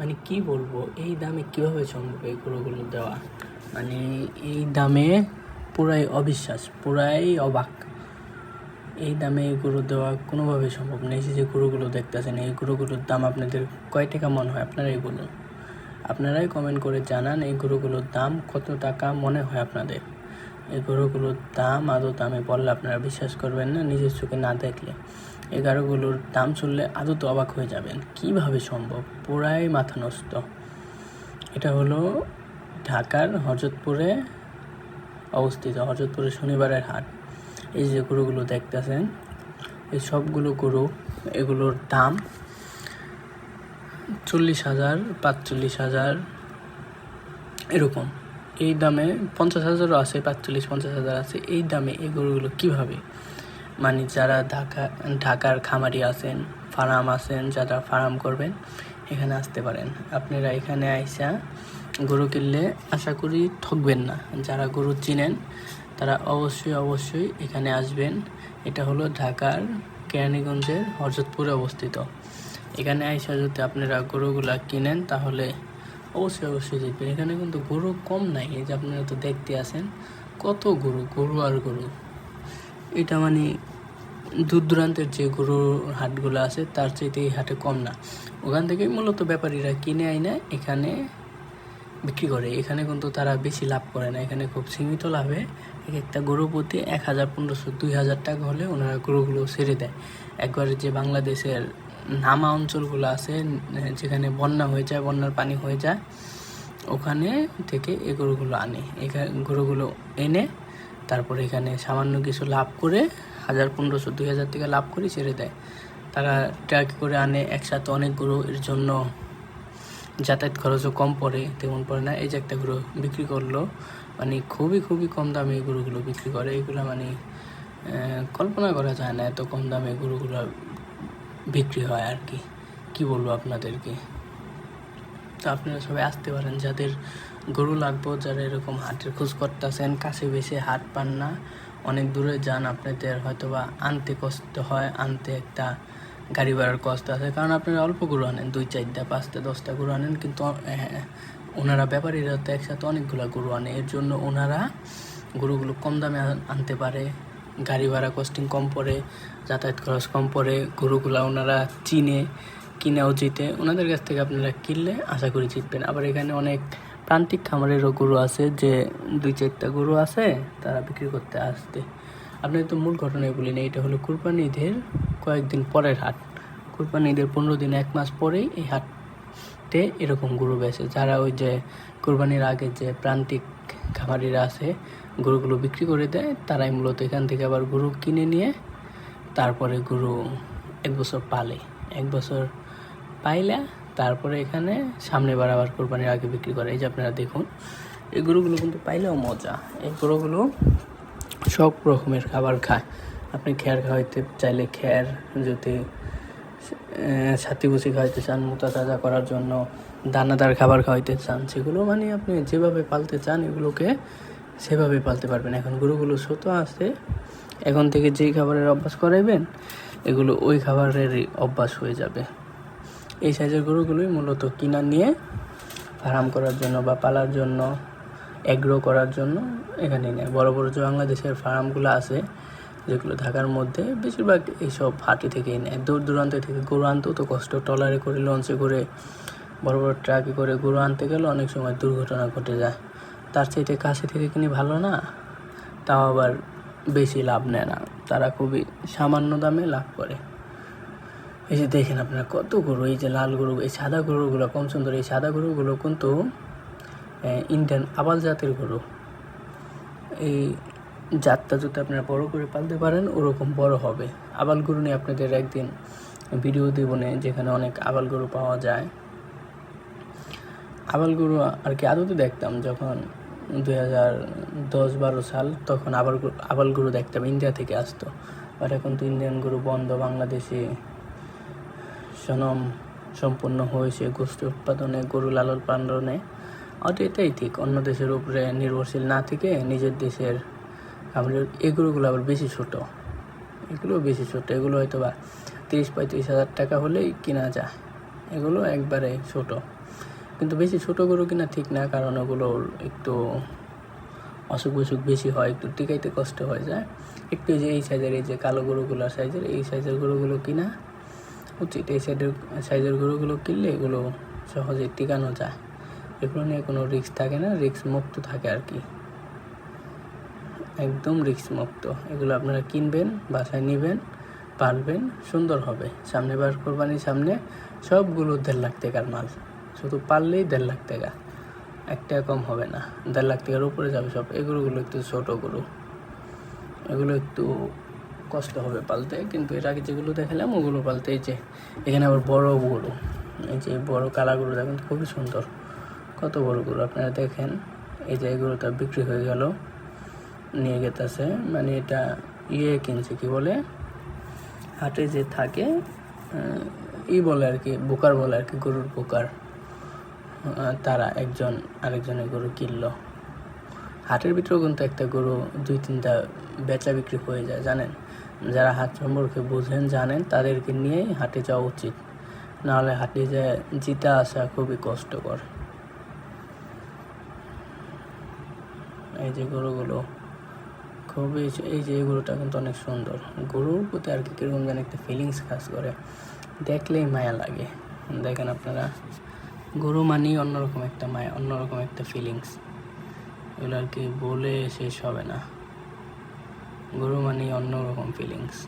মানে কি বলব, এই দামে কীভাবে সম্ভব এই গরুগুলো দেওয়া? মানে এই দামে পুরাই অবিশ্বাস, পুরাই অবাক। এই দামে এই গরু দেওয়া কোনোভাবে সম্ভব নেই যে গরুগুলো দেখতেছেন, এই গরুগুলোর দাম আপনাদের কয় টাকা মনে হয়? আপনারাই বলুন। আপনারাই কমেন্ট করে জানান এই গরুগুলোর দাম কত টাকা মনে হয় আপনাদের। এই গরুগুলোর দাম আদৌ দামে বললে আপনারা বিশ্বাস করবেন না, নিজের চোখে না দেখলে। এই গরুগুলোর দাম শুনলে আদৌ তো অবাক হয়ে যাবেন। কীভাবে সম্ভব? পুরাই মাথা নষ্ট। এটা হলো ঢাকার হজরতপুরে অবস্থিত, হজরতপুরে শনিবারের হাট। এই যে গরুগুলো দেখতেছেন, এই সবগুলো গরু, এগুলোর দাম চল্লিশ হাজার, পাঁচচল্লিশ হাজার, এরকম। এই দামে পঞ্চাশ হাজারও আছে, পাঁচচল্লিশ, পঞ্চাশ হাজার আছে। এই দামে এই গরুগুলো কীভাবে মানে যারা ঢাকা, ঢাকার খামারি আছেন, ফার্ম আছেন, যারা ফার্ম করবেন, এখানে আসতে পারেন। আপনারা এখানে আইসা গরু কিনলে আশা করি ঠকবেন না। যারা গরু চিনেন, তারা অবশ্যই অবশ্যই এখানে আসবেন। এটা হলো ঢাকার কেরানীগঞ্জের হরজতপুরে অবস্থিত। এখানে আইসা যদি আপনারা গরুগুলা কিনেন, তাহলে অবশ্যই অবশ্যই জিতবেন এখানে কিন্তু গরু কম নাই। এই যে আপনারা তো দেখতে আসেন কত গরু গরু আর গরু। এটা মানে দূর দূরান্তের যে গরুর হাটগুলো আছে, তার চাইতে এই হাটে কম না। ওখান থেকে মূলত ব্যাপারীরা কিনে আইনা এখানে বিক্রি করে। এখানে কিন্তু তারা বেশি লাভ করে না। এখানে খুব সীমিত লাভে এক একটা গরু প্রতি এক হাজার পনেরোশো, দুই হাজার টাকা হলে ওনারা গরুগুলো ছেড়ে দেয়। একবারে যে বাংলাদেশের নামা অঞ্চলগুলো আছে, যেখানে বন্যা হয়ে যায়, বন্যার পানি হয়ে যায়, ওখানে থেকে এই গরুগুলো আনে। এখানে গরুগুলো এনে তারপরে এখানে সামান্য কিছু লাভ করে হাজার পনেরোশো, দুই হাজার থেকে লাভ করে ছেড়ে দেয়। তারা ট্রাক করে আনে, একসাথে অনেক গরু এর জন্য যাতায়াত খরচও কম পড়ে, তেমন পড়ে না। এই যে একটা গরু বিক্রি করল মানে খুবই খুবই কম দামে এই গরুগুলো বিক্রি করে। এগুলো মানে কল্পনা করা যায় না এত কম দামে গরুগুলো বিক্রি হয় আর কি। কি বলব আপনাদেরকে? তো আপনারা সবাই আসতে পারেন, যাদের গরু লাগবো যারা এরকম হাটের খোঁজ করতেছেন, কাছে বেশি হাট পান না। অনেক দূরে যান, আপনাদের হয়তো বা আনতে কষ্ট হয়, আনতে একটা গাড়ি ভাড়ার কষ্ট আছে। কারণ আপনারা অল্প গরু আনেন, দুই চারটা, পাঁচটা, দশটা গরু আনেন, কিন্তু ওনারা ব্যাপারীরা তো একসাথে অনেকগুলো গরু আনে। এর জন্য ওনারা গরুগুলো কম দামে আনতে পারে, গাড়ি ভাড়া কস্টিং কম পড়ে, যাতায়াত খরচ কম পড়ে, গরুগুলা ওনারা চিনে, কিনেও জিতে। ওনাদের কাছ থেকে আপনারা কিনলে আশা করি জিতবেন। আবার এখানে অনেক প্রান্তিক খামারেরও গরু আছে যে দুই চারটা গরু আছে, তারা বিক্রি করতে আসতে। আপনি তো মূল ঘটনায় বলি না এটা হলো কুরবানি ঈদের কয়েকদিন পরের হাট। কুরবানি ঈদের পনেরো দিন, এক মাস পরেই এই হাটে এরকম গরু বেছে যারা ওই যে কুরবানির আগে যে প্রান্তিক খামারিরা আছে, গরুগুলো বিক্রি করে দেয়, তারাই মূলত এখান থেকে আবার গরু কিনে নিয়ে তারপরে গরু এক বছর পালে। এক বছর পাইলে তারপরে এখানে সামনে বার আবার কোরবানির আগে বিক্রি করে, এই যে আপনারা দেখুন, এই গরুগুলো কিন্তু পাইলেও মজা। এই গরুগুলো সব রকমের খাবার খায়। আপনি খ্যার খাওয়াইতে চাইলে খ্যার, যদি ছাতি বুসি খাওয়াইতে চান মোটা তাজা করার জন্য দানাদার খাবার খাওয়াইতে চান, সেগুলো মানে আপনি যেভাবে পালতে চান, এগুলোকে সেভাবে পালতে পারবেন। এখন গরুগুলো ছোটো আছে, এখন থেকে যেই খাবারের অভ্যাস করাইবেন, এগুলো ওই খাবারেরই অভ্যাস হয়ে যাবে। এই সাইজের গরুগুলোই মূলত কিনা নিয়ে ফার্ম করার জন্য বা পালার জন্য অ্যাগ্রো করার জন্য এখানে নেয়। বড় বড় যে বাংলাদেশের ফার্মগুলো আছে, যেগুলো ঢাকার মধ্যে বেশিরভাগ এইসব হাটি থেকেই নেয়। দূর দূরান্ত থেকে গরু আনতেও তো কষ্ট, ট্রলারে করে লঞ্চে করে, বড় বড় ট্রাকে করে গরু আনতে গেলে অনেক সময় দুর্ঘটনা ঘটে যায়। তার চাইতে কাছে থেকে কিনে ভালো না, তাও আবার বেশি লাভ নেয় না। তারা খুবই সামান্য দামে লাভ করে। এই যে দেখেন আপনারা কত গরু, এই যে লাল গরু, এই সাদা গরুগুলো কম সুন্দর, এই সাদা গরুগুলো কিন্তু ইন্ডিয়ান আবাল জাতের গরু। এই জাতটা যদি আপনারা বড় করে পালতে পারেন, ওরকম বড় হবে। আবাল গরু নিয়ে আপনাদের একদিন ভিডিও দেবো নে, যেখানে অনেক আবাল গরু পাওয়া যায়। আবাল গরু আর কি আদতে দেখতাম, যখন দুই হাজার দশ বারো সাল, তখন আবার আবাল গরু দেখতাম, ইন্ডিয়া থেকে আসতো। বাট এখন তো ইন্ডিয়ান গরু বন্ধ, বাংলাদেশে সনম সম্পূর্ণ হয়েছে গোষ্ঠী উৎপাদনে, গরু লালন পালনে। হয়তো এটাই ঠিক অন্য দেশের উপরে নির্ভরশীল না থেকে নিজের দেশের আমাদের এই গরুগুলো আবার বেশি ছোট। এগুলো বেশি ছোট, এগুলো হয়তো বা তিরিশ পঁয়ত্রিশ হাজার টাকা হলেই কেনা যায়। এগুলো একবারে ছোট। কিন্তু বেশি ছোট গরু কিনা ঠিক না, কারণ ওগুলো একটু অসুখ বিসুখ বেশি হয়, একটু টিকাইতে কষ্ট হয়ে যায়। একটু যে এই সাইজের এই যে কালো গরুগুলো সাইজের এই সাইজের গরুগুলো কিনা উচিত এই সাইডের, সাইজের গরুগুলো কিনলে এগুলো সহজে টিকানো যায়। এগুলো নিয়ে কোনো রিস্ক থাকে না রিক্স মুক্ত থাকে আর কি। একদম রিক্স মুক্ত। এগুলো আপনারা কিনবেন, বাসায় নেবেন, পারবেন, সুন্দর হবে। সামনে বার কোরবানির সামনে সবগুলো দেড় লাখ টাকার মাল। শুধু পারলেই দেড় লাখ টাকা। একটা কম হবে না। দেড় লাখ টাকার উপরে যাবে সব। এগুলোগুলো একটু ছোট গরু। এগুলো একটু কষ্ট হবে পালতে, কিন্তু এর আগে যেগুলো দেখালাম, ওগুলো পালতে এই যে, এখানে আবার বড় গরু, এই যে বড় কালা গরু দেখেন, খুবই সুন্দর, কত বড় গরু, আপনারা দেখেন, এই যে এগুলোটা বিক্রি হয়ে গেল, নিয়ে গেতেছে মানে এটা ইয়ে কিনছে, কি বলে, হাটে যে থাকে ই বলে আর কি, বোকার বলে আর কি, গরুর বোকার তারা একজন আরেকজনের গরু কিনলো। হাটের ভিতরেও কিন্তু একটা গরু দুই তিনটা বেচা বিক্রি হয়ে যায়, জানেন? যারা হাট সম্পর্কে বুঝেন, জানেন, তাদেরকে নিয়েই হাটে যাওয়া উচিত। নাহলে হাটে যে জিতা আসা খুবই কষ্টকর। এই যে গরুগুলো, খুবই এই যে গরুটা কিন্তু অনেক সুন্দর। গরুর প্রতি আর কি কীরকম যেন একটা ফিলিংস কাজ করে। দেখলেই মায়া লাগে। দেখেন আপনারা, গরু মানেই অন্যরকম একটা মায়া, অন্যরকম একটা ফিলিংস এগুলো আর কি বলে শেষ হবে না। গরু মানেই অন্যরকম ফিলিংস